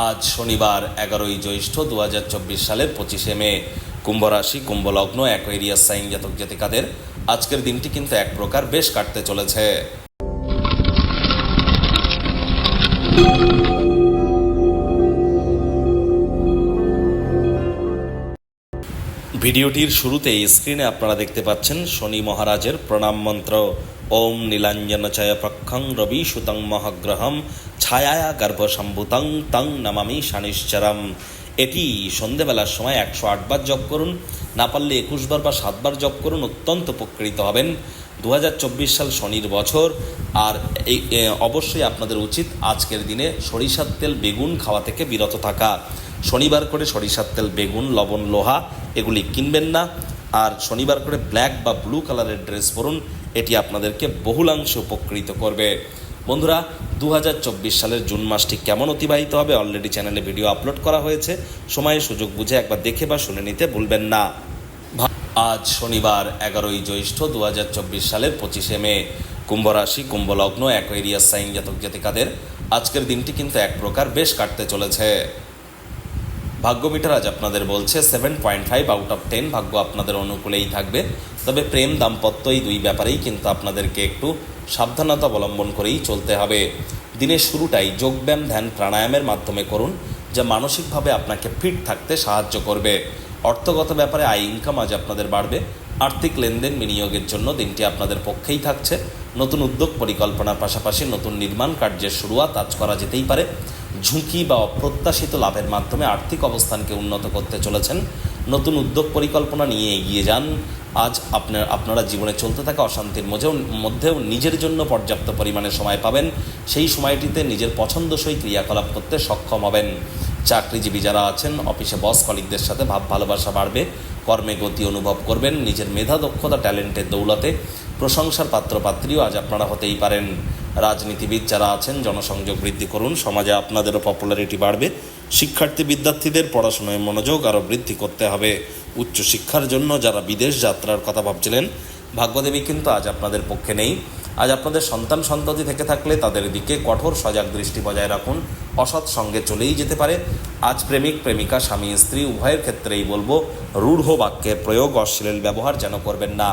আজ শনিবার এগারোই জ্যৈষ্ঠ দু সালের পঁচিশে মে। কুম্ভ রাশি কুম্ভ লগ্ন অ্যাকোয়েরিয়াস সাইন জাতক জাতিকাদের আজকের দিনটি কিন্তু এক প্রকার বেশ কাটতে চলেছে। ভিডিওটির শুরুতেই স্ক্রিনে আপনারা দেখতে পাচ্ছেন শনি মহারাজের প্রণাম মন্ত্র। ওম নীলাঞ্জন চয় প্রক্ষং রবি সুতং মহাগ্রহম ছায়া গর্ভসম্ভূতং তং নমামি শানিশ্চরম এটি সন্ধেবেলার সময় একশো আটবার জপ করুন। না পারলে একুশবার বা সাতবার জপ করুন, অত্যন্ত উপকৃত হবেন। দু হাজার চব্বিশ সাল শনির বছর, আর এই অবশ্যই আপনাদের উচিত আজকের দিনে সরিষার তেল, বেগুন খাওয়া থেকে বিরত থাকা। শনিবার করে সরিষার তেল, বেগুন, লবণ, লোহা, এগুলি কিনবেন না। আর শনিবার করে ব্ল্যাক বা ব্লু কালারের ড্রেস পরুন, এটি আপনাদেরকে বহুলাংশে উপকৃত করবে। বন্ধুরা দু হাজার চব্বিশ সালের জুন মাসটি কেমন অতিবাহিত হবে অলরেডি চ্যানেলে ভিডিও আপলোড করা হয়েছে। সময়ে সুযোগ বুঝে একবার দেখে বা শুনে নিতে ভুলবেন না। আজ শনিবার, এগারোই জ্যৈষ্ঠ দু হাজার চব্বিশ সালের পঁচিশে মে। কুম্ভ রাশি কুম্ভলগ্ন অ্যাকোয়েরিয়াস সাইন জাতক জাতিকাদের আজকের দিনটি কিন্তু এক প্রকার বেশ কাটতে চলেছে। ভাগ্য মিটার আজ আপনাদের বলছে seven point five out of ten ভাগ্য আপনাদের অনুকূলেই থাকবে। তবে প্রেম দাম্পত্য এই দুই ব্যাপারেই কিন্তু আপনাদেরকে একটু সাবধানতা অবলম্বন করেই চলতে হবে। দিনের শুরুটাই যোগব্যায়াম, ধ্যান, প্রাণায়ামের মাধ্যমে করুন, যা মানসিকভাবে আপনাকে ফিট থাকতে সাহায্য করবে। অর্থগত ব্যাপারে আয় ইনকাম আজ আপনাদের বাড়বে। আর্থিক লেনদেন বিনিয়োগের জন্য দিনটি আপনাদের পক্ষেই থাকছে। নতুন উদ্যোগ পরিকল্পনার পাশাপাশি নতুন নির্মাণ কার্যের শুরুয়াত আজ করা যেতেই পারে। ঝুঁকি বা অপ্রত্যাশিত লাভের মাধ্যমে আর্থিক অবস্থানকে উন্নত করতে চলেছেন নতুন উদ্যোগ পরিকল্পনা নিয়ে এগিয়ে যান। আজ আপনার, আপনারা জীবনে চলতে থাকা অশান্তির মধ্যেও মধ্যেও নিজের জন্য পর্যাপ্ত পরিমাণে সময় পাবেন। সেই সময়টিতে নিজের পছন্দসই ক্রিয়াকলাপ করতে সক্ষম হবেন। চাকরিজীবী যারা আছেন, অফিসে বস কলিকদের সাথে ভাব ভালোবাসা বাড়বে। কর্মে গতি অনুভব করবেন। নিজের মেধা, দক্ষতা, ট্যালেন্টের দৌলতে প্রশংসার পাত্রপাত্রীও আজ আপনারা হতেই পারেন। রাজনীতিবিদ যারা আছেন, জনসংযোগ বৃদ্ধি করুন, সমাজে আপনাদেরও পপুলারিটি বাড়বে। শিক্ষার্থী, বিদ্যার্থীদের পড়াশোনায় মনোযোগ আরও বৃদ্ধি করতে হবে। উচ্চশিক্ষার জন্য যারা বিদেশ যাত্রার কথা ভাবছিলেন, ভাগ্যদেবী কিন্তু আজ আপনাদের পক্ষে নেই। আজ আপনাদের সন্তান, সন্ততি থেকে থাকলে তাদের দিকে কঠোর সজাগ দৃষ্টি বজায় রাখুন। অসৎ সঙ্গে চলেই যেতে পারে। আজ প্রেমিক, প্রেমিকা, স্বামী, স্ত্রী, উভয়ের ক্ষেত্রেই বলব, রূঢ় বাক্যের প্রয়োগ, অশ্লীল ব্যবহার যেন করবেন না।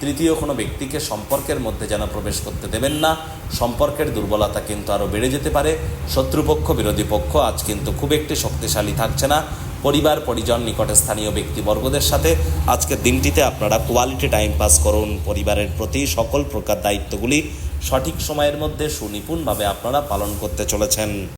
তৃতীয় কোনো ব্যক্তিকে সম্পর্কের মধ্যে যেন প্রবেশ করতে দেবেন না। সম্পর্কের দুর্বলতা কিন্তু আরও বেড়ে যেতে পারে। শত্রুপক্ষ, বিরোধী পক্ষ আজ কিন্তু খুব একটি শক্তিশালী থাকছে না। পরিবার, পরিজন, নিকটে স্থানীয় ব্যক্তিবর্গদের সাথে আজকের দিনটিতে আপনারা কোয়ালিটি টাইম পাস করুন। পরিবারের প্রতি সকল প্রকার দায়িত্বগুলি সঠিক সময়ের মধ্যে সুনিপুণভাবে আপনারা পালন করতে চলেছেন।